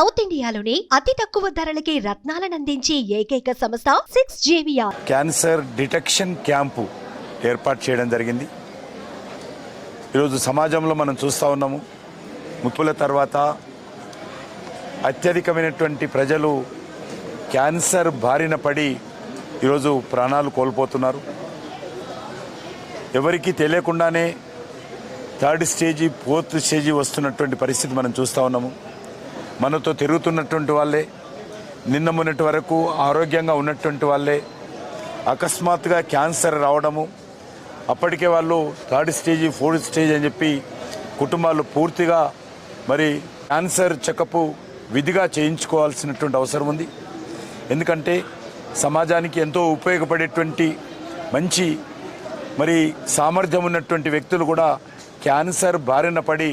South ఇండియాలోని అతి తక్కువ ధరలకి రత్నాలనందించే ఏకైక సంస్థ సిక్స్ జేవియా క్యాన్సర్ డిటెక్షన్ క్యాంపు ఏర్పాటు చేయడం జరిగింది. ఈరోజు సమాజంలో మనం చూస్తూ ఉన్నాము. ముప్పుల తర్వాత అత్యధికమైనటువంటి ప్రజలు క్యాన్సర్ బారిన పడి ఈరోజు ప్రాణాలు కోల్పోతున్నారు. ఎవరికీ తెలియకుండానే థర్డ్ స్టేజీ ఫోర్త్ స్టేజీ వస్తున్నటువంటి పరిస్థితి మనం చూస్తూ ఉన్నాము. మనతో తిరుగుతున్నటువంటి వాళ్ళే నిన్న మొన్నటి వరకు ఆరోగ్యంగా ఉన్నటువంటి వాళ్ళే అకస్మాత్తుగా క్యాన్సర్ రావడము అప్పటికే వాళ్ళు థర్డ్ స్టేజ్ ఫోర్త్ స్టేజ్ అని చెప్పి కుటుంబాలు పూర్తిగా మరి క్యాన్సర్ చెకప్ విధిగా చేయించుకోవాల్సినటువంటి అవసరం ఉంది. ఎందుకంటే సమాజానికి ఎంతో ఉపయోగపడేటువంటి మంచి మరి సామర్థ్యం ఉన్నటువంటి వ్యక్తులు కూడా క్యాన్సర్ బారిన పడి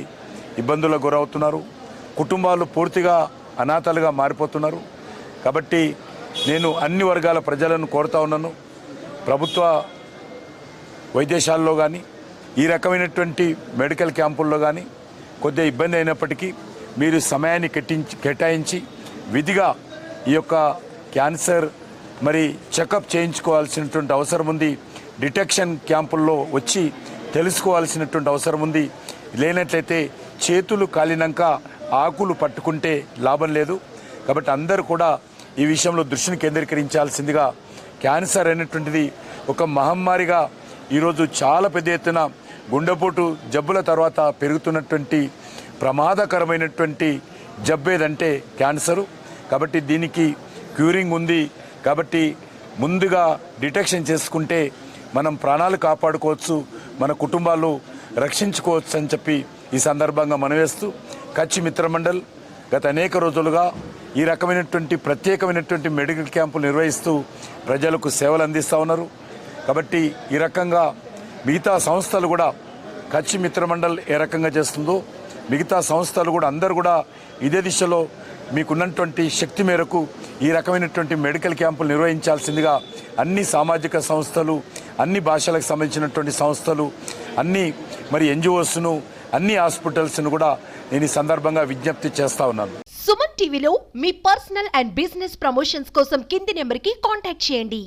ఇబ్బందులకు గురవుతున్నారు. కుటుంబాలు పూర్తిగా అనాథలుగా మారిపోతున్నారు. కాబట్టి నేను అన్ని వర్గాల ప్రజలను కోరుతా ఉన్నాను. ప్రభుత్వ వైద్యశాలలో కానీ ఈ రకమైనటువంటి మెడికల్ క్యాంపుల్లో కానీ కొద్దిగా ఇబ్బంది అయినప్పటికీ మీరు సమయాన్ని కెట్టించి కేటాయించి విధిగా ఈ యొక్క క్యాన్సర్ మరి చెకప్ చేయించుకోవాల్సినటువంటి అవసరం ఉంది. డిటెక్షన్ క్యాంపుల్లో వచ్చి తెలుసుకోవాల్సినటువంటి అవసరం ఉంది. లేనట్లయితే చేతులు కాలినాక ఆకులు పట్టుకుంటే లాభం లేదు. కాబట్టి అందరూ కూడా ఈ విషయంలో దృష్టిని కేంద్రీకరించాల్సిందిగా క్యాన్సర్ అనేటువంటిది ఒక మహమ్మారిగా ఈరోజు చాలా పెద్ద ఎత్తున గుండెపోటు జబ్బుల తర్వాత పెరుగుతున్నటువంటి ప్రమాదకరమైనటువంటి జబ్బు ఏదంటే క్యాన్సరు. కాబట్టి దీనికి క్యూరింగ్ ఉంది. కాబట్టి ముందుగా డిటెక్షన్ చేసుకుంటే మనం ప్రాణాలు కాపాడుకోవచ్చు మన కుటుంబాలు రక్షించుకోవచ్చు అని చెప్పి ఈ సందర్భంగా మనవేస్తూ కచ్చి మిత్రమండల్ గత అనేక రోజులుగా ఈ రకమైనటువంటి ప్రత్యేకమైనటువంటి మెడికల్ క్యాంపులు నిర్వహిస్తూ ప్రజలకు సేవలు అందిస్తూ ఉన్నారు. కాబట్టి ఈ రకంగా మిగతా సంస్థలు కూడా కచ్చి మిత్రమండల్ ఏ రకంగా చేస్తుందో మిగతా సంస్థలు కూడా అందరూ కూడా ఇదే దిశలో మీకున్నటువంటి శక్తి మేరకు ఈ రకమైనటువంటి మెడికల్ క్యాంపులు నిర్వహించాల్సిందిగా అన్ని సామాజిక సంస్థలు అన్ని భాషలకు సంబంధించినటువంటి సంస్థలు అన్ని మరి ఎన్జిఓస్ను అన్ని హాస్పిటల్స్ను కూడా నేను ఈ సందర్భంగా విజ్ఞప్తి చేస్తా ఉన్నాను. సుమన్ టీవీలో మీ పర్సనల్ అండ్ బిజినెస్ ప్రమోషన్స్ కోసం కింది నెంబర్కి కాంటాక్ట్ చేయండి.